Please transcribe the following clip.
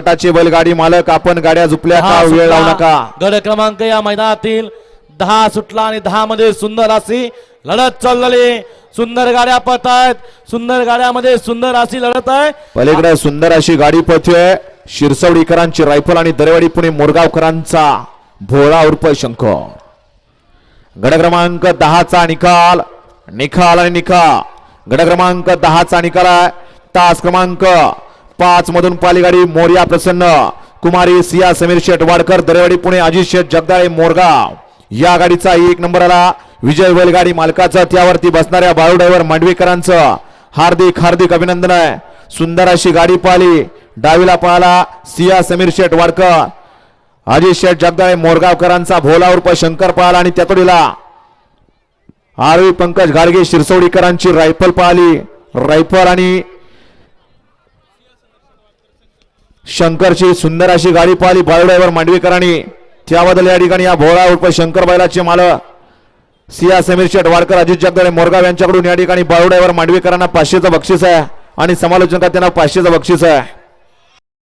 गटाचे बैलगाडी मालक आपण गाड्या झुपल्या का? वेळ लावू. नका. गड क्रमांक या मैदानातील दहा सुटला आणि दहा मध्ये सुंदर अशी लढत चाललेली. सुंदर गाड्या पळत आहेत. सुंदर गाड्यामध्ये सुंदर अशी लढत आहे. पलीकडे सुंदर अशी गाडी पळतोय. शिरसवडीकरांची रायफल आणि दरेवाडी पुणे मोरगावकरांचा भोळा उर्फ शंकर गड क्रमांक दहाचा निकाल. निकाल आणि निकाल. गड क्रमांक दहाचा निकाल आहे. तास क्रमांक पाच मधून पालीगाडी मोर्या प्रसन्न. कुमारी सिया समीर शेठ वाडकर दरेवाडी पुणे अजित शेठ जगदाळे मोरगाव. या गाडीचा एक नंबर आला. विजय बैलगाडी मालकाचं त्यावरती बसणाऱ्या बाळू ड्रायव्हर मांडवीकरांचं. हार्दिक हार्दिक अभिनंदन आहे. सुंदर अशी गाडी पाहिली. डावीला पळाला सिया समीर शेठ वाडकर. अजित शेठ जगदाळे मोरगावकरांचा भोला उर्फ शंकर पळाला आणि त्यातोडीला. आरवी पंकज गाडगे शिरसोडीकरांची रायफल पाहिली. रायफल आणि शंकरची सुंदर अशी गाडी पाहिली बाळूड्रायव्हर मांडवीकरांनी. त्याबद्दल या ठिकाणी या भोळा उर्फ शंकर बैलाचे माल सिया समीर शेठ वाडकर अजित जगदाळे मोरगाव यांच्याकडून या ठिकाणी बाळूड्रायव्हर मांडवीकरांना पाचशेचं बक्षीस आहे. आणि समालोचकात त्यांना पाचशेचं बक्षीस आहे.